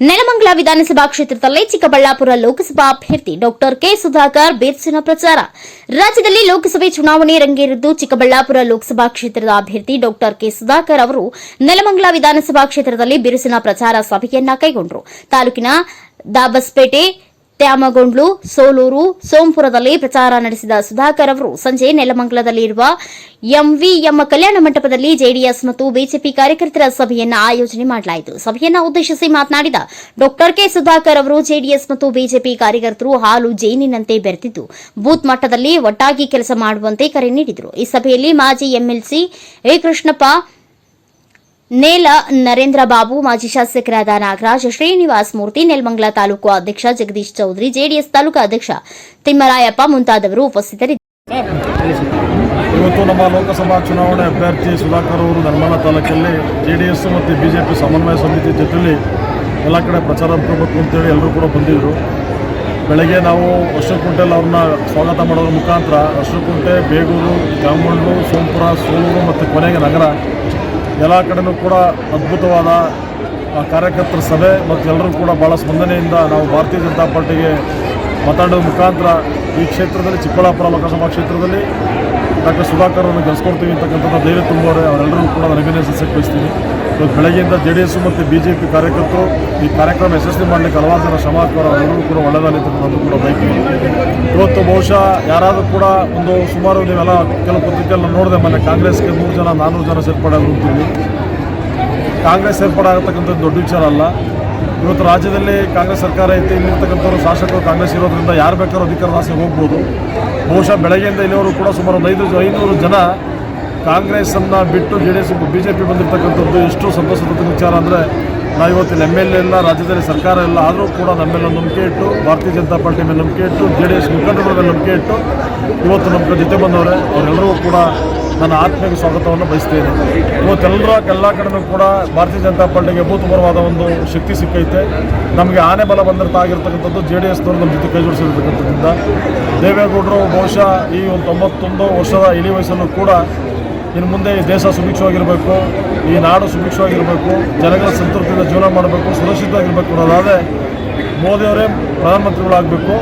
ನೆಲಮಂಗಲ ವಿಧಾನಸಭಾ ಕ್ಷೇತ್ರದಲ್ಲಿ ಚಿಕ್ಕಬಳ್ಳಾಪುರ ಲೋಕಸಭಾ ಅಭ್ಯರ್ಥಿ ಡಾಕ್ಟರ್ ಕೆ ಸುಧಾಕರ್ ಬಿರುಸಿನ ಪ್ರಚಾರ. ರಾಜ್ಯದಲ್ಲಿ ಲೋಕಸಭೆ ಚುನಾವಣೆ ರಂಗೇರಿದ್ದು ಚಿಕ್ಕಬಳ್ಳಾಪುರ ಲೋಕಸಭಾ ಕ್ಷೇತ್ರದ ಅಭ್ಯರ್ಥಿ ಡಾಕ್ಟರ್ ಕೆ ಸುಧಾಕರ್ ಅವರು ನೆಲಮಂಗಲ ವಿಧಾನಸಭಾ ಕ್ಷೇತ್ರದಲ್ಲಿ ಬಿರುಸಿನ ಪ್ರಚಾರ ಸಭೆಯನ್ನ ಕೈಗೊಂಡರು. ತಾಲೂಕಿನ ದಾಬಸ್ಪೇಟೆ ತ್ಯಾಮಗೊಂಡ್ಲು, ಸೋಲೂರು, ಸೋಂಪುರದಲ್ಲಿ ಪ್ರಚಾರ ನಡೆಸಿದ ಸುಧಾಕರ್ ಅವರು ಸಂಜೆ ನೆಲಮಂಗಲದಲ್ಲಿ ಇರುವ ಎಂವಿಎಂ ಕಲ್ಯಾಣ ಮಂಟಪದಲ್ಲಿ ಜೆಡಿಎಸ್ ಮತ್ತು ಬಿಜೆಪಿ ಕಾರ್ಯಕರ್ತರ ಸಭೆಯನ್ನು ಆಯೋಜನೆ ಮಾಡಲಾಯಿತು. ಸಭೆಯನ್ನು ಉದ್ದೇಶಿಸಿ ಮಾತನಾಡಿದ ಡಾಕ್ಟರ್ ಕೆ ಸುಧಾಕರ್ ಅವರು, ಜೆಡಿಎಸ್ ಮತ್ತು ಬಿಜೆಪಿ ಕಾರ್ಯಕರ್ತರು ಹಾಲು ಜೇನಿನಂತೆ ಬೆರೆತಿದ್ದು, ಬೂತ್ ಮಟ್ಟದಲ್ಲಿ ಒಟ್ಟಾಗಿ ಕೆಲಸ ಮಾಡುವಂತೆ ಕರೆ ನೀಡಿದರು. ಈ ಸಭೆಯಲ್ಲಿ ಮಾಜಿ ಎಂಎಲ್ಸಿ ಎ ಕೃಷ್ಣಪ್ಪ ನೇಲ ನರೇಂದ್ರ ಬಾಬು, ಮಾಜಿ ಶಾಸಕರಾದ ನಾಗರಾಜ್ ಶ್ರೀನಿವಾಸ್ ಮೂರ್ತಿ, ನೆಲಮಂಗಲ ತಾಲೂಕು ಅಧ್ಯಕ್ಷ ಜಗದೀಶ್ ಚೌಧರಿ, ಜೆಡಿಎಸ್ ತಾಲೂಕು ಅಧ್ಯಕ್ಷ ತಿಮ್ಮರಾಯಪ್ಪ ಮುಂತಾದವರು ಉಪಸ್ಥಿತರಿದ್ದರು ಇವತ್ತು ನಮ್ಮ ಲೋಕಸಭಾ ಚುನಾವಣೆ ಅಭ್ಯರ್ಥಿ ಸುಧಾಕರ್ ಅವರು ನಿರ್ಮಲ ತಾಲೂಕಲ್ಲಿ ಜೆಡಿಎಸ್ ಎಸ್ ಮತ್ತು ಬಿಜೆಪಿ ಸಮನ್ವಯ ಸಮಿತಿ ಜೊತೆಲಿ ಎಲ್ಲ ಕಡೆ ಪ್ರಚಾರ ಹಮ್ಮಿಕೋಬೇಕು ಅಂತೇಳಿ ಎಲ್ಲರೂ ಕೂಡ ಬಂದಿದ್ದರು ಬೆಳಗ್ಗೆ ನಾವು ಅಶ್ವಕುಂಟೆಲ್ ಅವ್ರನ್ನ ಸ್ವಾಗತ ಮಾಡೋದ್ರ ಮುಖಾಂತರ ಅಶ್ವಕುಂಟೆ ಬೇಗೂರು ಜಾಮಂಡ್ಲು ಸೋಂಪುರ ಸೋಲೂರು ಮತ್ತು ಕೊನೆಗೆ ನಗರ ಎಲ್ಲ ಕಡೆನೂ ಕೂಡ ಅದ್ಭುತವಾದ ಕಾರ್ಯಕರ್ತರ ಸಭೆ ಮತ್ತು ಎಲ್ಲರೂ ಕೂಡ ಭಾಳ ಸ್ಪಂದನೆಯಿಂದ ನಾವು ಭಾರತೀಯ ಜನತಾ ಪಾರ್ಟಿಗೆ ಮಾತಾಡೋ ಮುಖಾಂತರ ಈ ಕ್ಷೇತ್ರದಲ್ಲಿ ಚಿಕ್ಕಬಳ್ಳಾಪುರ ಲೋಕಸಭಾ ಕ್ಷೇತ್ರದಲ್ಲಿ ಡಾಕ್ಟರ್ ಸುಧಾಕರ್ ಅವರನ್ನು ಗೆಲ್ಸ್ಕೊಡ್ತೀವಿ ಅಂತಕ್ಕಂಥದ್ದು ಧೈರ್ಯ ತುಂಬುವರೆ ಅವರೆಲ್ಲರೂ ಕೂಡ ಅಭಿನಂದನೆ ಸಲ್ಲಿಸ್ತೀನಿ ಇವತ್ತು ಬೆಳಗ್ಗೆಯಿಂದ ಜೆ ಡಿ ಎಸ್ ಮತ್ತು ಬಿ ಜೆ ಪಿ ಕಾರ್ಯಕರ್ತರು ಈ ಕಾರ್ಯಕ್ರಮ ಯಶಸ್ವಿ ಮಾಡಲಿಕ್ಕೆ ಹಲವಾರು ಜನ ಶ್ರಮ ಹಾಕ್ತಾರೆ. ಅವರೆಲ್ಲರೂ ಕೂಡ ಕೂಡ ಬೈಕಿ ಇವತ್ತು ಬಹುಶಃ ಯಾರಾದರೂ ಕೂಡ ಒಂದು ಸುಮಾರು ನೀವೆಲ್ಲ ಕೆಲವು ಪತ್ರಿಕೆಲ್ಲ ನೋಡಿದೆ ಮೊನ್ನೆ ಕಾಂಗ್ರೆಸ್ಗೆ ಮೂರು ಜನ ನಾನ್ನೂರು ಜನ ಸೇರ್ಪಡೆ ಅಂತೀವಿ. ಕಾಂಗ್ರೆಸ್ ಸೇರ್ಪಡೆ ದೊಡ್ಡ ವಿಚಾರ ಅಲ್ಲ. ಇವತ್ತು ರಾಜ್ಯದಲ್ಲಿ ಕಾಂಗ್ರೆಸ್ ಸರ್ಕಾರ ಐತೆ, ಇಲ್ಲಿರ್ತಕ್ಕಂಥವ್ರು ಶಾಸಕರು ಕಾಂಗ್ರೆಸ್ ಇರೋದ್ರಿಂದ ಯಾರು ಬೇಕಾದ್ರೂ ಅಧಿಕಾರದ ಆಸೆ ಹೋಗ್ಬೋದು. ಬಹುಶಃ ಬೆಳಗ್ಗೆಯಿಂದ ಇಲ್ಲಿವರು ಕೂಡ ಸುಮಾರು ಒಂದು ಐದು ಐನೂರು ಜನ ಕಾಂಗ್ರೆಸ್ಸನ್ನು ಬಿಟ್ಟು J D S B J P ಬಂದಿರತಕ್ಕಂಥದ್ದು ಎಷ್ಟು ಸಂತೋಷದ ವಿಚಾರ ಅಂದರೆ ನಾವು ಇವತ್ತಿನ ಎಂ ಎಲ್ ಎ ಇಲ್ಲ ರಾಜ್ಯದಲ್ಲಿ ಸರ್ಕಾರ ಎಲ್ಲ ಆದರೂ ಕೂಡ ನಮ್ಮೆಲ್ಲ ನಂಬಿಕೆ ಇಟ್ಟು, ಭಾರತೀಯ ಜನತಾ ಪಾರ್ಟಿ ಮೇಲೆ ನಂಬಿಕೆ ಇಟ್ಟು, ಜೆ ಡಿ ಎಸ್ ಮುಖಂಡರ ಮೇಲೆ ನಂಬಿಕೆ ಇಟ್ಟು ಇವತ್ತು ನಮ್ಮ ಜೊತೆ ಬಂದವರೇ, ಅವರೆಲ್ಲರೂ ಕೂಡ ನನ್ನ ಆತ್ಮೀಯ ಸ್ವಾಗತವನ್ನು ಬಯಸ್ತೇನೆ. ಇವತ್ತೆಲ್ಲರ ಎಲ್ಲ ಕಡೆನೂ ಕೂಡ ಭಾರತೀಯ ಜನತಾ ಪಾರ್ಟಿಗೆ ಅಭೂತಪೂರ್ವವಾದ ಒಂದು ಶಕ್ತಿ ಸಿಕ್ಕೈತೆ. ನಮಗೆ ಆನೆ ಬಲ ಬಂದಿರ್ತಾ ಆಗಿರ್ತಕ್ಕಂಥದ್ದು ಜೆ ಡಿ ಎಸ್ನವರು ನಮ್ಮ ಜೊತೆ ಕೈ ಜೋಡಿಸಿರ್ತಕ್ಕಂಥದ್ದಿಂದ ದೇವೇಗೌಡರು ಬಹುಶಃ ಈ ಒಂದು ತೊಂಬತ್ತೊಂದು ವರ್ಷದ ಇಳಿ ವಯಸ್ಸಲ್ಲೂ ಕೂಡ ಇನ್ನು ಮುಂದೆ ಈ ದೇಶ ಸುಭಿಕ್ಷವಾಗಿರಬೇಕು, ಈ ನಾಡು ಸುಭಿಕ್ಷವಾಗಿರಬೇಕು, ಜನಗಳ ಸಂತೃಪ್ತಿಯಿಂದ ಜೀವನ ಮಾಡಬೇಕು, ಸುರಕ್ಷಿತವಾಗಿರಬೇಕು ಅನ್ನೋದಾದರೆ ಮೋದಿಯವರೇ ಪ್ರಧಾನಮಂತ್ರಿಗಳಾಗಬೇಕು.